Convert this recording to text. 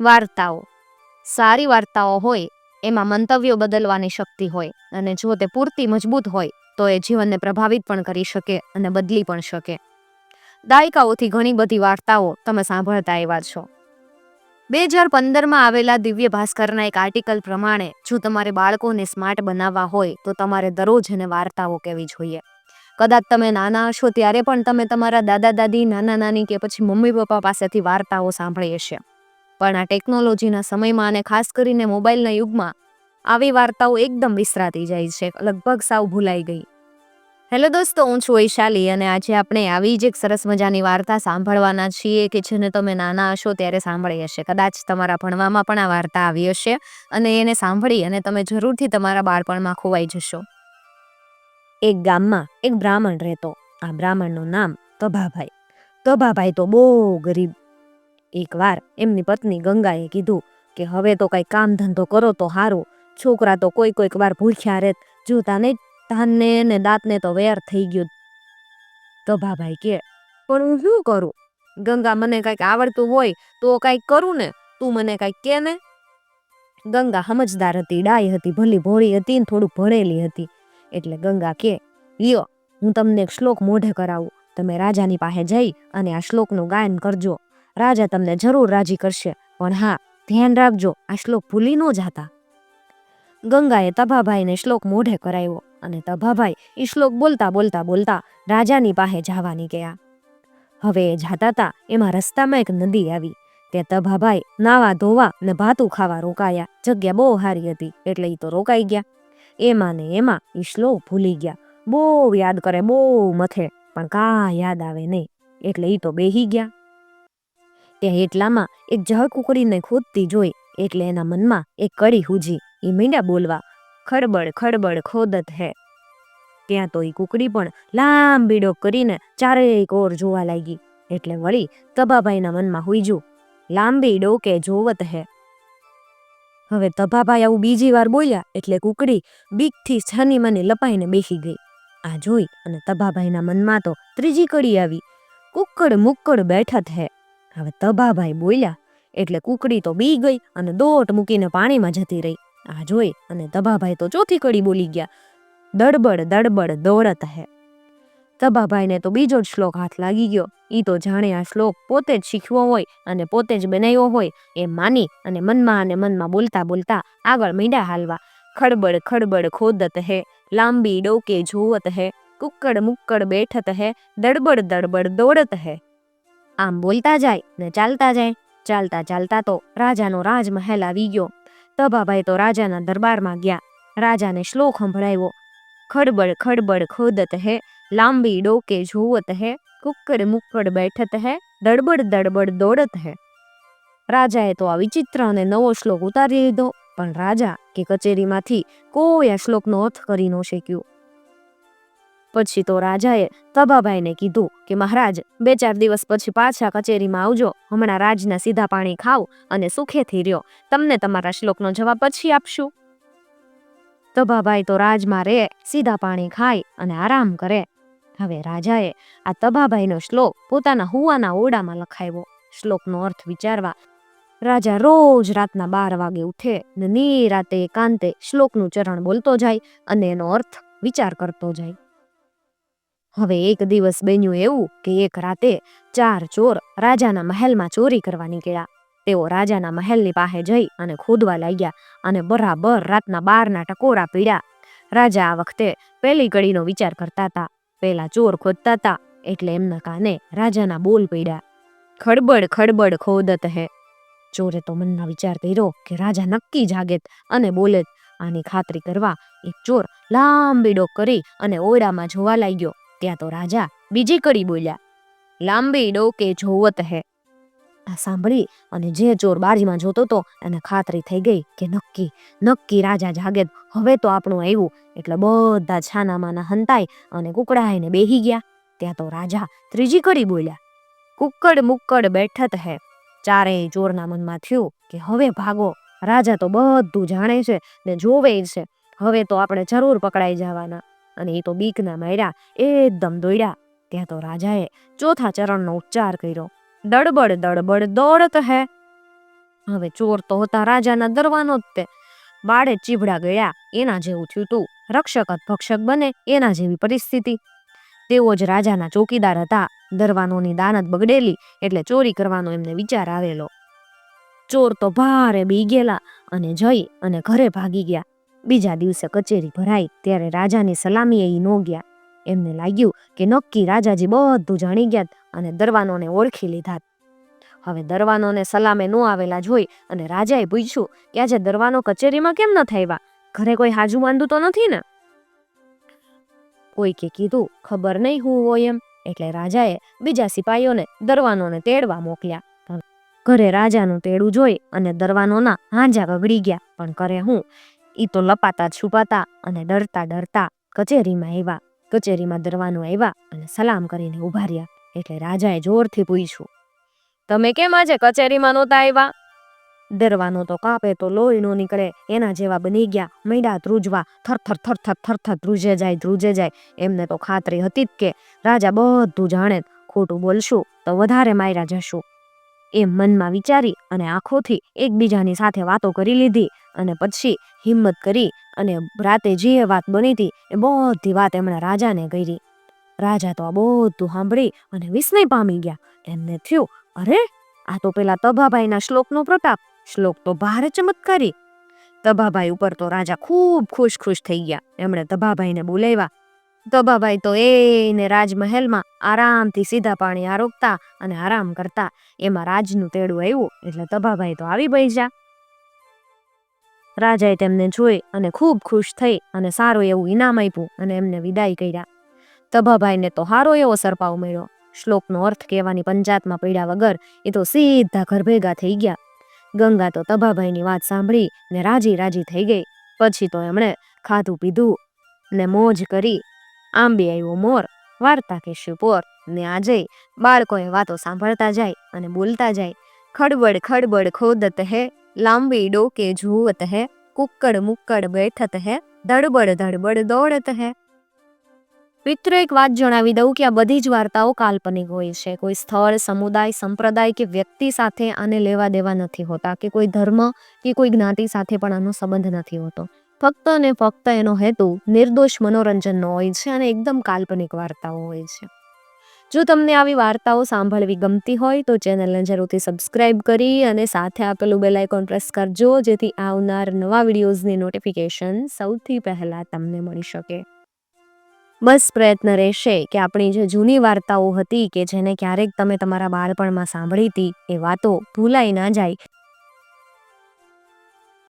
વાર્તાઓ. સારી વાર્તાઓ હોય, એમાં મંતવ્યો બદલવાની શક્તિ હોય, અને જો તે પૂરતી મજબૂત હોય, તો એ જીવનને પ્રભાવિત પણ કરી શકે અને બદલી પણ શકે. દાયકાઓથી ઘણી બધી વાર્તાઓ તમે સાંભળતા આવ્યા છો. બે હજાર પંદરમાં આવેલા દિવ્ય ભાસ્કરના એક આર્ટિકલ પ્રમાણે, જો તમારે બાળકોને સ્માર્ટ બનાવવા હોય, તો તમારે દરરોજ એને વાર્તાઓ કહેવી જોઈએ. કદાચ તમે નાના હશો ત્યારે પણ તમે તમારા દાદા દાદી નાના નાની કે પછી મમ્મી પપ્પા પાસેથી વાર્તાઓ સાંભળી હશે. પણ આ ટેકનોલોજીના સમયમાં અને ખાસ કરીને મોબાઈલના યુગમાં આવી વાર્તાઓ એકદમ વિસરાતી જાય છે, લગભગ સાવ ભૂલાઈ ગઈ. હેલો દોસ્તો, હું છું વૈશાલી અને આજે આપણે આવી જ એક સરસ મજાની વાર્તા સાંભળવાના છીએ કે જેને તમે નાના હશો ત્યારે સાંભળી હશે. કદાચ તમારા ભણવામાં પણ આ વાર્તા આવી હશે અને એને સાંભળી અને તમે જરૂરથી તમારા બાળપણમાં ખોવાઈ જશો. એક ગામમાં એક બ્રાહ્મણ રહેતો. આ બ્રાહ્મણનું નામ તભાભાઈ. તભાભાઈ તો બહુ ગરીબ એકવાર એમની પત્ની ગંગાએ કીધું કે, હવે તો કાંઈ કામ ધંધો કરો તો સારું છોકરા તો કોઈ કોઈક વાર ભૂખ્યા રહેત નહીં, ધાનને ને દાંતને તો વેર થઈ ગયું. તભાભાઈ કે, પણ હું શું કરું? ગંગા મને કાંઈક આવડતું હોય તો કાંઈક કરું ને. તું મને કાંઈક કે ને. ગંગા સમજદાર હતી ડાય હતી, ભલી ભોળી હતી ને થોડું ભણેલી હતી. એટલે ગંગા કે, લ્યો, હું તમને એક શ્લોક મોઢે કરાવું. તમે રાજાની પાસે જઈ અને આ શ્લોકનું ગાયન કરજો. રાજા તમને જરૂર રાજી કરશે. પણ હા, ધ્યાન રાખજો, આ શ્લોક ભૂલી ન જાતા. ગંગાએ તભાભાઈને શ્લોક મોઢે કરાવ્યો અને તભાભાઈ એ શ્લોક બોલતા બોલતા બોલતા રાજાની પાસે જવા નીકળ્યા હવે એ જાતા તા એમાં રસ્તામાં એક નદી આવી. તે તભાભાઈ નાવા ધોવા ને ભાતું ખાવા રોકાયા. જગ્યા બહુ સારી હતી, એટલે એ તો રોકાઈ ગયા. એમાં ને એમાં એ શ્લોક ભૂલી ગયા. બહુ યાદ કરે, બહુ મથે, પણ કા યાદ આવે નહીં. એટલે એ તો બેહી ગયા. ત્યાં એટલામાં એક જળ કુકડીને ખોદતી જોઈ એટલે એના મનમાં એક કડી હુજી. એ મીંડા બોલવા, ખડબડ ખડબડ ખોદત હે. ત્યાં તો એ કુકડી પણ લાંબી ડોક કરીને ચારેય કોર જોવા લાગી. એટલે વળી તબાભાઈના મનમાં હુઈજું, લાંબી ડોકે જોવત હે. હવે તભાભાઈ આવું બીજી વાર બોલ્યા એટલે કુકડી બીકથી છાની મને લપાઈને બેસી ગઈ. આ જોઈ અને તભાભાઈના મનમાં તો ત્રીજી કડી આવી કુક્કડ મુક્કડ બેઠત હે. હવે તબાભાઈ બોલ્યા, એટલે કુકડી તો બી ગઈ અને દોટ મૂકીને પાણીમાં જતી રહી. આ જોઈ અને તબાભાઈ તો ચોથી કડી બોલી ગયા, દડબડ દડબડ દોડત હે. તબાભાઈને તો બીજો જ શ્લોક હાથ લાગી ગયો. ઈ તો જાણે આ શ્લોક પોતે જ શીખવો હોય અને પોતે જ બનાવ્યો હોય એમ માની અને મનમાં અને મનમાં બોલતા બોલતા આગળ મીંડા હાલવા, ખડબડ ખડબડ ખોદત હે, લાંબી ડોકે જોવત હે, કુક્કડ મુક્કડ બેઠત હે, દડબડ દડબડ દોડત હે. આમ બોલતા જાય ને ચાલતા જાય. ચાલતા ચાલતા તો રાજાનો રાજમહેલ આવી ગયો. તભાભાઈ તો રાજાના દરબારમાં ગયા. રાજાને શ્લોક સંભળાવ્યો. ખડબડ ખડબડ ખોદત હે, લાંબી ડોકે જોવત હે, કુક્કડ મુક્કડ બેઠત હે, દડબડ દડબડ દોડત હે. રાજાએ તો આ વિચિત્ર અને નવો શ્લોક ઉતારી લીધો, પણ રાજા કે કચેરીમાંથી કોઈ આ શ્લોકનો અર્થ કરી ન શક્યું. પછી તો રાજાએ તબાભાઈને કીધું કે, મહારાજ બે ચાર દિવસ પછી પાછા કચેરીમાં આવજો. હમણાં રાજના સીધા પાણી ખાવ અને સુખેથી રહ્યો. તમને તમારા શ્લોકનો જવાબ પછી આપશું. તબાભાઈ તો રાજમાં રહે, સીધા પાણી ખાય અને આરામ કરે. હવે રાજાએ આ તબાભાઈનો શ્લોક પોતાના હુવાના ઓરડામાં લખાવ્યો. શ્લોકનો અર્થ વિચારવા, રાજા રોજ રાતના બાર વાગે ઉઠે ને નિરાતે એકાંતે શ્લોકનું ચરણ બોલતો જાય અને એનો અર્થ વિચાર કરતો જાય. હવે એક દિવસ બન્યું એવું કે એક રાતે ચાર ચોર રાજાના મહેલમાં ચોરી કરવા નીકળ્યા. તેઓ રાજાના મહેલની પાસે જઈ અને ખોદવા લાગ્યા અને બરાબર રાતના બારના ટકોરા પીડ્યા. રાજા આ વખતે પેલી કડીનો વિચાર કરતા હતા. પહેલા ચોર ખોદતા હતા એટલે એમના કાને રાજાના બોલ પડ્યા. ખડબડ ખડબડ ખોદત હે. ચોરે તો મનના વિચાર કર્યો કે રાજા નક્કી જાગેત અને બોલેત. આની ખાતરી કરવા એક ચોર લાંબી ડોક કરી અને ઓરડામાં જોવા લાગ્યો. ત્યાં તો રાજા બીજી કડી બોલ્યા, લાંબી ડોકે જોવત હે. આ સાંભળી અને જે ચોર બારીમાં જોતો હતો એને ખાતરી થઈ ગઈ કે નક્કી નક્કી રાજા જાગેત હવે તો આપણું આવ્યું, એટલે બધા છાનામાના હંતાઈ અને કુકડાઈને બેહી ગયા. ત્યાં તો રાજા ત્રીજી કડી બોલ્યા કુક્કડ મુક્કડ બેઠત હે. ચારેય ચોરના મનમાં થયું કે હવે ભાગો, રાજા તો બધું જાણે છે ને જોવે છે, હવે તો આપણે જરૂર પકડાઈ જવાના. અને એ તો બીકના માર્યા, એકદમ દોડ્યા. ત્યાં તો રાજાએ ચોથા ચરણનો ઉચ્ચાર કર્યો દડબડ દડબડ દોડત હે. હવે ચોર તો હતા રાજાના દરવાનો જ તે. બાળે ચીભડા ગયા એના જેવું થયું તું. રક્ષક જ ભક્ષક બને, એના જેવી પરિસ્થિતિ. તેઓ જ રાજાના ચોકીદાર હતા, દરવાનોની દાનત બગડેલી, એટલે ચોરી કરવાનો એમને વિચાર આવેલો. ચોર તો ભારે બી ગયેલા અને જઈ અને ઘરે ભાગી ગયા. બીજા દિવસે કચેરી ભરાઈ, ત્યારે રાજાની સલામીએ નો ગયા. એમને લાગ્યું કે નક્કી રાજાજી બધું જાણી ગયા અને દરવાનોને ઓળખી લીધા હવે દરવાનોને સલામે નો આવેલા જોઈ અને રાજાએ પૂછ્યું કે આજે દરવાનો કચેરીમાં કેમ ન થયા ઘરે કોઈ હાજુ બાંધું તો નથી ને? કોઈકે કીધું, ખબર નહીં હું હોય એમ. એટલે રાજાએ બીજા સિપાહીઓને દરવાનોને તેડવા મોકલ્યા. ઘરે રાજાનું તેડું જોઈ અને દરવાનોના હાંજા ગગડી ગયા. પણ કરે હું? ઈ તો લપાતા છુપાતા અને ડરતા ડરતા કચેરીમાં આવ્યા. કચેરીમાં દરવાનું આવ્યા અને સલામ કરીને ઊભા રહ્યા. એટલે રાજાએ જોરથી પૂછ્યું, તમે કેમ આજે કચેરીમાં નહોતા આવ્યા? દરવાનો તો કાપે તો લોહી નો નીકળે. એના જેવા બની ગયા. મૈડા ધ્રુજવા. થરથર થરથર થરથર ધ્રુજે જાય ધ્રુજે જાય. એમને તો ખાતરી હતી જ કે રાજા બધું જાણે. ખોટું બોલશું તો વધારે માર્યા જશું. એમ મનમાં વિચારી અને આંખોથી એકબીજાની સાથે વાતો કરી લીધી. અને પછી હિંમત કરી અને રાતે જે વાત બની હતી એ બધી વાત એમણે રાજાને કરી. રાજા તો આ બધું સાંભળી અને વિસ્મય પામી ગયા. એમને થયું, અરે, આ તો પેલા તભાભાઈના શ્લોકનો પ્રતાપ. શ્લોક તો ભારે ચમત્કારી. તભાભાઈ ઉપર તો રાજા ખૂબ ખુશ ખુશ થઈ ગયા. એમણે તભાભાઈને બોલાવ્યા. તભાભાઈ તો એને રાજમહેલમાં આરામથી સીધા પાણી આરોગતા અને આરામ કરતા. એમાં રાજનું તેડું આવ્યું એટલે તભાભાઈ તો આવી બેસ્યા રાજાએ તેમને જોઈ અને ખૂબ ખુશ થઈ અને સારું એવું ઇનામ આપ્યું અને એમને વિદાય કર્યા. તભાભાઈને તો સારો એવો સરપાવ મળ્યો. શ્લોકનો અર્થ કહેવાની પંચાતમાં પડ્યા વગર એ તો સીધા ઘર ભેગા થઈ ગયા. ગંગા તો તભાભાઈની વાત સાંભળી ને રાજી રાજી થઈ ગઈ. પછી તો એમણે ખાધું પીધું ને મોજ કરી. આંબે આવ્યો મોર, વાર્તા કે શિપોર ને આજે બાળકોએ વાતો સાંભળતા જાય અને બોલતા જાય. ખડબડ ખડબડ ખોદત હે. લાંબી ડોકે જુવત હે, કુક્કડ મુક્કડ બેઠત હે, ધડબડ ધડબડ દોડત હે. મિત્રો એક વાત જણાવી દઉં કે આ બધી જ વાર્તાઓ કાલ્પનિક હોય છે. કોઈ સ્થળ, સમુદાય, સંપ્રદાય કે વ્યક્તિ સાથે આને લેવા દેવા નથી હોતા કે કોઈ ધર્મ કે કોઈ જ્ઞાતિ સાથે પણ આનો સંબંધ નથી હોતો. ફક્ત ને ફક્ત એનો હેતુ નિર્દોષ મનોરંજનનો હોય છે અને એકદમ કાલ્પનિક વાર્તાઓ હોય છે. જો તમને આવી વાર્તાઓ સાંભળવી ગમતી હોય તો ચેનલને જરૂરથી સબસ્ક્રાઇબ કરી અને સાથે આપેલું બેલ આઇકોન પ્રેસ કરજો, જેથી આવનાર નવા વિડીયોઝની નોટિફિકેશન સૌથી પહેલાં તમને મળી શકે. બસ પ્રયત્ન રહેશે કે આપણી જે જૂની વાર્તાઓ હતી કે જેને ક્યારેક તમે તમારા બાળપણમાં સાંભળી હતી એ વાતો ભૂલાઈ ના જાય